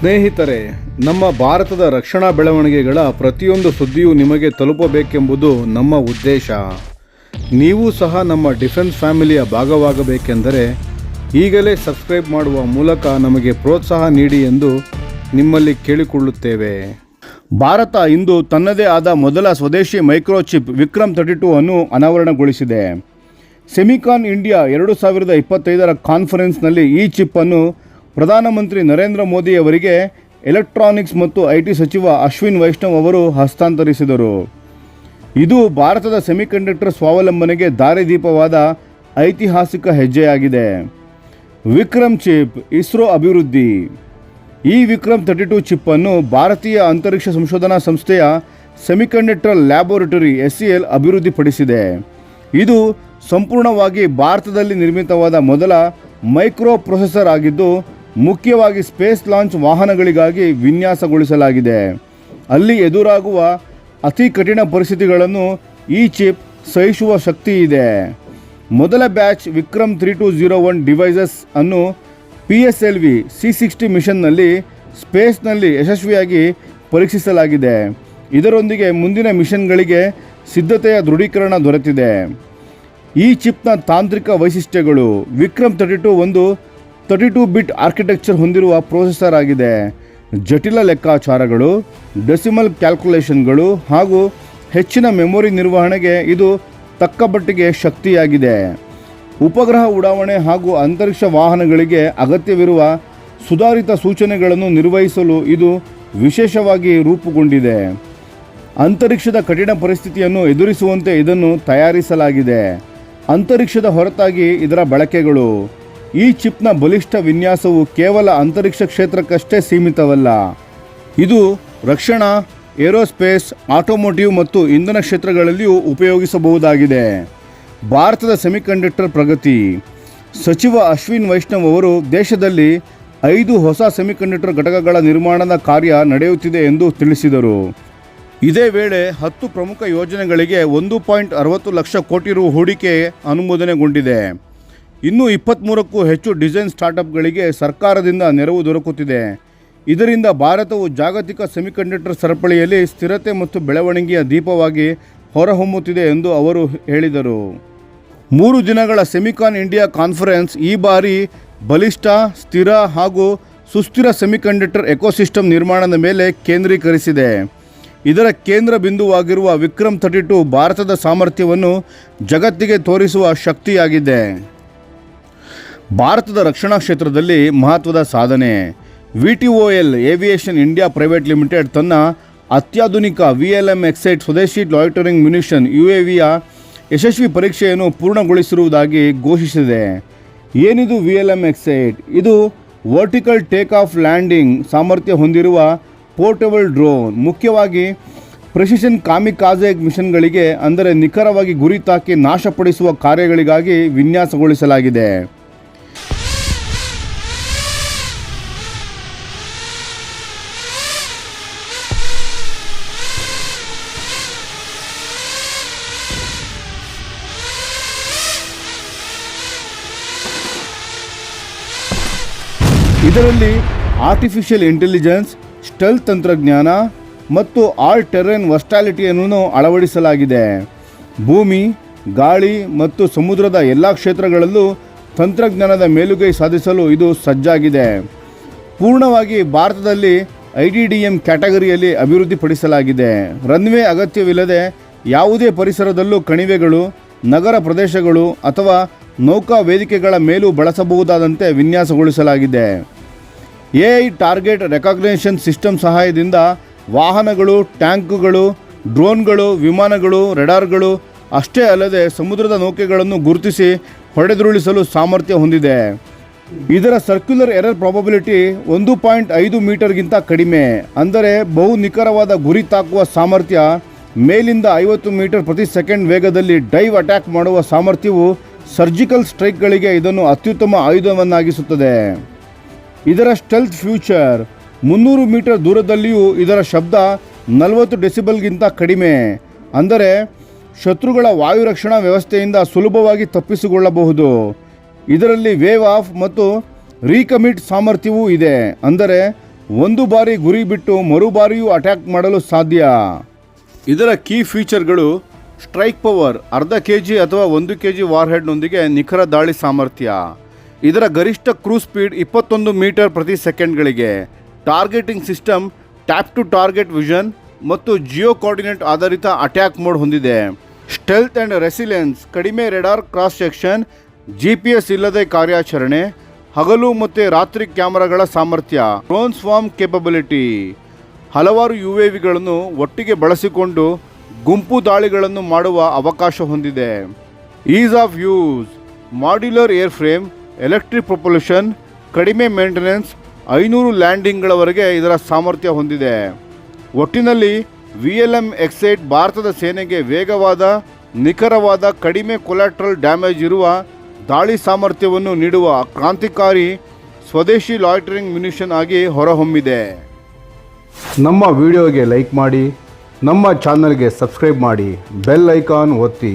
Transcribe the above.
ಸ್ನೇಹಿತರೆ, ನಮ್ಮ ಭಾರತದ ರಕ್ಷಣಾ ಬೆಳವಣಿಗೆಗಳ ಪ್ರತಿಯೊಂದು ಸುದ್ದಿಯೂ ನಿಮಗೆ ತಲುಪಬೇಕೆಂಬುದು ನಮ್ಮ ಉದ್ದೇಶ. ನೀವು ಸಹ ನಮ್ಮ ಡಿಫೆನ್ಸ್ ಫ್ಯಾಮಿಲಿಯ ಭಾಗವಾಗಬೇಕೆಂದರೆ, ಈಗಲೇ ಸಬ್ಸ್ಕ್ರೈಬ್ ಮಾಡುವ ಮೂಲಕ ನಮಗೆ ಪ್ರೋತ್ಸಾಹ ನೀಡಿ ಎಂದು ನಿಮ್ಮಲ್ಲಿ ಕೇಳಿಕೊಳ್ಳುತ್ತೇವೆ. ಭಾರತ ಇಂದು ತನ್ನದೇ ಆದ ಮೊದಲ ಸ್ವದೇಶಿ ಮೈಕ್ರೋಚಿಪ್ ವಿಕ್ರಮ್ ತರ್ಟಿ ಟೂ ಅನ್ನು ಅನಾವರಣಗೊಳಿಸಿದೆ. ಸೆಮಿಕಾನ್ ಇಂಡಿಯಾ ಎರಡು ಸಾವಿರದ ಇಪ್ಪತ್ತೈದರ ಕಾನ್ಫರೆನ್ಸ್ನಲ್ಲಿ ಈ ಚಿಪ್ ಅನ್ನು ಪ್ರಧಾನಮಂತ್ರಿ ನರೇಂದ್ರ ಮೋದಿ ಅವರಿಗೆ ಎಲೆಕ್ಟ್ರಾನಿಕ್ಸ್ ಮತ್ತು ಐ ಟಿ ಸಚಿವ ಅಶ್ವಿನ್ ವೈಷ್ಣವ್ ಅವರು ಹಸ್ತಾಂತರಿಸಿದರು. ಇದು ಭಾರತದ ಸೆಮಿಕಂಡಕ್ಟರ್ ಸ್ವಾವಲಂಬನೆಗೆ ದಾರಿದೀಪವಾದ ಐತಿಹಾಸಿಕ ಹೆಜ್ಜೆಯಾಗಿದೆ. ವಿಕ್ರಮ್ ಚಿಪ್, ಇಸ್ರೋ ಅಭಿವೃದ್ಧಿ. ಈ ವಿಕ್ರಮ್ ತರ್ಟಿ ಟು ಚಿಪ್ಪನ್ನು ಭಾರತೀಯ ಅಂತರಿಕ್ಷ ಸಂಶೋಧನಾ ಸಂಸ್ಥೆಯ semiconductor laboratory S C L ಅಭಿವೃದ್ಧಿಪಡಿಸಿದೆ. ಇದು ಸಂಪೂರ್ಣವಾಗಿ ಭಾರತದಲ್ಲಿ ನಿರ್ಮಿತವಾದ ಮೊದಲ ಮೈಕ್ರೋ ಪ್ರೊಸೆಸರ್ ಆಗಿದ್ದು ಮುಖ್ಯವಾಗಿ ಸ್ಪೇಸ್ ಲಾಂಚ್ ವಾಹನಗಳಿಗಾಗಿ ವಿನ್ಯಾಸಗೊಳಿಸಲಾಗಿದೆ. ಅಲ್ಲಿ ಎದುರಾಗುವ ಅತಿ ಕಠಿಣ ಪರಿಸ್ಥಿತಿಗಳನ್ನು ಈ ಚಿಪ್ ಸಹಿಸುವ ಶಕ್ತಿ ಇದೆ. ಮೊದಲ batch Vikram three two zero one devices ಅನ್ನು P S L V C sixty ಮಿಷನ್ನಲ್ಲಿ ಸ್ಪೇಸ್ನಲ್ಲಿ ಯಶಸ್ವಿಯಾಗಿ ಪರೀಕ್ಷಿಸಲಾಗಿದೆ. ಇದರೊಂದಿಗೆ ಮುಂದಿನ ಮಿಷನ್ಗಳಿಗೆ ಸಿದ್ಧತೆಯ ದೃಢೀಕರಣ ದೊರೆತಿದೆ. ಈ ಚಿಪ್ನ ತಾಂತ್ರಿಕ ವೈಶಿಷ್ಟ್ಯಗಳು ವಿಕ್ರಮ್ ತರ್ಟಿ ಟು ಒಂದು ತರ್ಟಿ ಟು ಬಿಟ್ ಆರ್ಕಿಟೆಕ್ಚರ್ ಹೊಂದಿರುವ ಪ್ರೊಸೆಸರ್ ಆಗಿದೆ. ಜಟಿಲ ಲೆಕ್ಕಾಚಾರಗಳು ಡೆಸಿಮಲ್ ಕ್ಯಾಲ್ಕುಲೇಷನ್ಗಳು ಹಾಗೂ ಹೆಚ್ಚಿನ ಮೆಮೊರಿ ನಿರ್ವಹಣೆಗೆ ಇದು ತಕ್ಕ ತಕ್ಕಮಟ್ಟಿಗೆ ಶಕ್ತಿಯಾಗಿದೆ. ಉಪಗ್ರಹ ಉಡಾವಣೆ ಹಾಗೂ ಅಂತರಿಕ್ಷ ವಾಹನಗಳಿಗೆ ಅಗತ್ಯವಿರುವ ಸುಧಾರಿತ ಸೂಚನೆಗಳನ್ನು ನಿರ್ವಹಿಸಲು ಇದು ವಿಶೇಷವಾಗಿ ರೂಪುಗೊಂಡಿದೆ. ಅಂತರಿಕ್ಷದ ಕಠಿಣ ಪರಿಸ್ಥಿತಿಯನ್ನು ಎದುರಿಸುವಂತೆ ಇದನ್ನು ತಯಾರಿಸಲಾಗಿದೆ. ಅಂತರಿಕ್ಷದ ಹೊರತಾಗಿ ಇದರ ಬಳಕೆಗಳು. ಈ ಚಿಪ್ನ ಬಲಿಷ್ಠ ವಿನ್ಯಾಸವು ಕೇವಲ ಅಂತರಿಕ್ಷ ಕ್ಷೇತ್ರಕ್ಕಷ್ಟೇ ಸೀಮಿತವಲ್ಲ. ಇದು ರಕ್ಷಣಾ, ಏರೋಸ್ಪೇಸ್, ಆಟೋಮೋಟಿವ್ ಮತ್ತು ಇಂಧನ ಕ್ಷೇತ್ರಗಳಲ್ಲಿಯೂ ಉಪಯೋಗಿಸಬಹುದಾಗಿದೆ. ಭಾರತದ ಸೆಮಿಕಂಡಕ್ಟರ್ ಪ್ರಗತಿ. ಸಚಿವ ಅಶ್ವಿನ್ ವೈಷ್ಣವ್ ಅವರು ದೇಶದಲ್ಲಿ ಐದು ಹೊಸ ಸೆಮಿಕಂಡಕ್ಟರ್ ಘಟಕಗಳ ನಿರ್ಮಾಣದ ಕಾರ್ಯ ನಡೆಯುತ್ತಿದೆ ಎಂದು ತಿಳಿಸಿದರು. ಇದೇ ವೇಳೆ ಹತ್ತು ಪ್ರಮುಖ ಯೋಜನೆಗಳಿಗೆ ಒಂದು ಪಾಯಿಂಟ್ ಅರವತ್ತು ಲಕ್ಷ ಕೋಟಿ ರು ಹೂಡಿಕೆ ಅನುಮೋದನೆಗೊಂಡಿದೆ. ಇನ್ನು ಇಪ್ಪತ್ತ್ಮೂರಕ್ಕೂ ಹೆಚ್ಚು ಡಿಸೈನ್ ಸ್ಟಾರ್ಟಪ್ಗಳಿಗೆ ಸರ್ಕಾರದಿಂದ ನೆರವು ದೊರಕುತ್ತಿದೆ. ಇದರಿಂದ ಭಾರತವು ಜಾಗತಿಕ ಸೆಮಿಕಂಡಕ್ಟರ್ ಸರಪಳಿಯಲ್ಲಿ ಸ್ಥಿರತೆ ಮತ್ತು ಬೆಳವಣಿಗೆಯ ದೀಪವಾಗಿ ಹೊರಹೊಮ್ಮುತ್ತಿದೆ ಎಂದು ಅವರು ಹೇಳಿದರು. ಮೂರು ದಿನಗಳ ಸೆಮಿಕಾನ್ ಇಂಡಿಯಾ ಕಾನ್ಫರೆನ್ಸ್ ಈ ಬಾರಿ ಬಲಿಷ್ಠ, ಸ್ಥಿರ ಹಾಗೂ ಸುಸ್ಥಿರ ಸೆಮಿಕಂಡಕ್ಟರ್ ಎಕೋಸಿಸ್ಟಮ್ ನಿರ್ಮಾಣದ ಮೇಲೆ ಕೇಂದ್ರೀಕರಿಸಿದೆ. ಇದರ ಕೇಂದ್ರ ಬಿಂದುವಾಗಿರುವ ವಿಕ್ರಮ್ ಥರ್ಟಿ ಭಾರತದ ಸಾಮರ್ಥ್ಯವನ್ನು ಜಗತ್ತಿಗೆ ತೋರಿಸುವ ಶಕ್ತಿಯಾಗಿದೆ. ಭಾರತದ ರಕ್ಷಣಾ ಕ್ಷೇತ್ರದಲ್ಲಿ ಮಹತ್ವದ ಸಾಧನೆ. V T O L aviation India private limited ತನ್ನ ಅತ್ಯಾಧುನಿಕ ವಿ ಎಲ್ ಎಂ ಎಕ್ಸೈಟ್ ಸ್ವದೇಶಿ ಲಾಯ್ಟರಿಂಗ್ ಮ್ಯುನಿಷನ್ ಯು ಎ ವಿಯ ಯಶಸ್ವಿ ಪರೀಕ್ಷೆಯನ್ನು ಪೂರ್ಣಗೊಳಿಸಿರುವುದಾಗಿ ಘೋಷಿಸಿದೆ. ಏನಿದು ವಿ ಎಲ್ ಎಂ ಎಕ್ಸೈಟ್? ಇದು ವರ್ಟಿಕಲ್ ಟೇಕ್ ಆಫ್ ಲ್ಯಾಂಡಿಂಗ್ ಸಾಮರ್ಥ್ಯ ಹೊಂದಿರುವ ಪೋರ್ಟಬಲ್ ಡ್ರೋನ್. ಮುಖ್ಯವಾಗಿ ಪ್ರೆಸಿಷನ್ ಕಾಮಿಕಾಜೆ ಮಿಷನ್ಗಳಿಗೆ ಅಂದರೆ ನಿಖರವಾಗಿ ಗುರಿ ತಾಕಿ ನಾಶಪಡಿಸುವ ಕಾರ್ಯಗಳಿಗಾಗಿ ವಿನ್ಯಾಸಗೊಳಿಸಲಾಗಿದೆ. ಇದರಲ್ಲಿ ಆರ್ಟಿಫಿಷಿಯಲ್ ಇಂಟೆಲಿಜೆನ್ಸ್ ಸ್ಟೆಲ್ ತಂತ್ರಜ್ಞಾನ ಮತ್ತು ಆಲ್ ಟೆರೆನ್ ವರ್ಸ್ಟಾಲಿಟಿಯನ್ನು ಅಳವಡಿಸಲಾಗಿದೆ. ಭೂಮಿ, ಗಾಳಿ ಮತ್ತು ಸಮುದ್ರದ ಎಲ್ಲ ಕ್ಷೇತ್ರಗಳಲ್ಲೂ ತಂತ್ರಜ್ಞಾನದ ಮೇಲುಗೈ ಸಾಧಿಸಲು ಇದು ಸಜ್ಜಾಗಿದೆ. ಪೂರ್ಣವಾಗಿ ಭಾರತದಲ್ಲಿ ಐ ಡಿ ಡಿ ಎಂ ಕ್ಯಾಟಗರಿಯಲ್ಲಿ ಅಭಿವೃದ್ಧಿಪಡಿಸಲಾಗಿದೆ. ರನ್ವೇ ಅಗತ್ಯವಿಲ್ಲದೆ ಯಾವುದೇ ಪರಿಸರದಲ್ಲೂ ಕಣಿವೆಗಳು, ನಗರ ಪ್ರದೇಶಗಳು ಅಥವಾ ನೌಕಾ ವೇದಿಕೆಗಳ ಮೇಲೂ ಬಳಸಬಹುದಾದಂತೆ ವಿನ್ಯಾಸಗೊಳಿಸಲಾಗಿದೆ. A I target recognition system ಸಹಾಯದಿಂದ ವಾಹನಗಳು, ಟ್ಯಾಂಕುಗಳು, ಡ್ರೋನ್ಗಳು, ವಿಮಾನಗಳು, ರೆಡಾರ್ಗಳು, ಅಷ್ಟೇ ಅಲ್ಲದೆ ಸಮುದ್ರದ ನೌಕೆಗಳನ್ನು ಗುರುತಿಸಿ ಹೊಡೆದುರುಳಿಸಲು ಸಾಮರ್ಥ್ಯ ಹೊಂದಿದೆ. ಇದರ ಸರ್ಕ್ಯುಲರ್ ಎರರ್ ಪ್ರಾಬಬಿಲಿಟಿ ಒಂದು ಪಾಯಿಂಟ್ ಐದು ಮೀಟರ್ಗಿಂತ ಕಡಿಮೆ. ಅಂದರೆ ಬಹು ನಿಖರವಾದ ಗುರಿ ತಾಕುವ ಸಾಮರ್ಥ್ಯ, ಮೇಲಿಂದ ಐವತ್ತು ಮೀಟರ್ ಪ್ರತಿ ಸೆಕೆಂಡ್ ವೇಗದಲ್ಲಿ ಡೈವ್ ಅಟ್ಯಾಕ್ ಮಾಡುವ ಸಾಮರ್ಥ್ಯವು ಸರ್ಜಿಕಲ್ ಸ್ಟ್ರೈಕ್ಗಳಿಗೆ ಇದನ್ನು ಅತ್ಯುತ್ತಮ ಆಯುಧವನ್ನಾಗಿಸುತ್ತದೆ. ಇದರ ಸ್ಟೆಲ್ತ್ ಫ್ಯೂಚರ್ ಮುನ್ನೂರು ಮೀಟರ್ ದೂರದಲ್ಲಿಯೂ ಇದರ ಶಬ್ದ ನಲವತ್ತು ಡೆಸಿಬಲ್ಗಿಂತ ಕಡಿಮೆ. ಅಂದರೆ ಶತ್ರುಗಳ ವಾಯು ರಕ್ಷಣಾ ವ್ಯವಸ್ಥೆಯಿಂದ ಸುಲಭವಾಗಿ ತಪ್ಪಿಸಿಕೊಳ್ಳಬಹುದು. ಇದರಲ್ಲಿ ವೇವ್ ಆಫ್ ಮತ್ತು ರೀಕಮಿಟ್ ಸಾಮರ್ಥ್ಯವೂ ಇದೆ. ಅಂದರೆ ಒಂದು ಬಾರಿ ಗುರಿ ಬಿಟ್ಟು ಮರು ಬಾರಿಯೂ ಅಟ್ಯಾಕ್ ಮಾಡಲು ಸಾಧ್ಯ. ಇದರ ಕೀ ಫೀಚರ್ಗಳು ಸ್ಟ್ರೈಕ್ ಪವರ್ ಅರ್ಧ ಕೆ ಜಿ ಅಥವಾ ಒಂದು ಕೆ ಜಿ ವಾರ್ಹೆಡ್ನೊಂದಿಗೆ ನಿಖರ ದಾಳಿ ಸಾಮರ್ಥ್ಯ. ಇದರ ಗರಿಷ್ಠ ಕ್ರೂಸ್ ಸ್ಪೀಡ್ ಇಪ್ಪತ್ತೊಂದು ಮೀಟರ್ ಪ್ರತಿ ಸೆಕೆಂಡ್ಗಳಿಗೆ. Targeting system, tap to target vision ಮತ್ತು ಜಿಯೋ ಕೋಆರ್ಡಿನೇಟ್ ಆಧಾರಿತ ಅಟ್ಯಾಕ್ ಮೋಡ್ ಹೊಂದಿದೆ. ಸ್ಟೆಲ್ತ್ ಆ್ಯಂಡ್ ರೆಸಿಲೆನ್ಸ್ ಕಡಿಮೆ radar cross section G P S ಇಲ್ಲದೆ ಕಾರ್ಯಾಚರಣೆ, ಹಗಲು ಮತ್ತು ರಾತ್ರಿ ಕ್ಯಾಮರಾಗಳ ಸಾಮರ್ಥ್ಯ ಡ್ರೋನ್ಸ್ ಫಾರ್ಮ್ ಕೇಪಬಿಲಿಟಿ ಹಲವಾರು ಯು ಎ ವಿಗಳನ್ನು ಒಟ್ಟಿಗೆ ಬಳಸಿಕೊಂಡು ಗುಂಪು ದಾಳಿಗಳನ್ನು ಮಾಡುವ ಅವಕಾಶ ಹೊಂದಿದೆ. Ease of use, modular airframe electric propulsion ಕಡಿಮೆ ಮೇಂಟೆನೆನ್ಸ್ ಐನೂರು ಲ್ಯಾಂಡಿಂಗ್ಗಳವರೆಗೆ ಇದರ ಸಾಮರ್ಥ್ಯ ಹೊಂದಿದೆ. ಒಟ್ಟಿನಲ್ಲಿ ವಿ ಎಲ್ ಎಂ ಎಕ್ಸೈಟ್ ಭಾರತದ ಸೇನೆಗೆ ವೇಗವಾದ, ನಿಖರವಾದ, ಕಡಿಮೆ ಕೊಲಾಟ್ರಲ್ ಡ್ಯಾಮೇಜ್ ಇರುವ ದಾಳಿ ಸಾಮರ್ಥ್ಯವನ್ನು ನೀಡುವ ಕ್ರಾಂತಿಕಾರಿ ಸ್ವದೇಶಿ ಲಾಯ್ಟರಿಂಗ್ ಮ್ಯುನಿಷನ್ ಆಗಿ ಹೊರಹೊಮ್ಮಿದೆ. ನಮ್ಮ ವಿಡಿಯೋಗೆ ಲೈಕ್ ಮಾಡಿ, ನಮ್ಮ ಚಾನಲ್ಗೆ ಸಬ್ಸ್ಕ್ರೈಬ್ ಮಾಡಿ ಬೆಲ್ ಐಕಾನ್ ಒತ್ತಿ.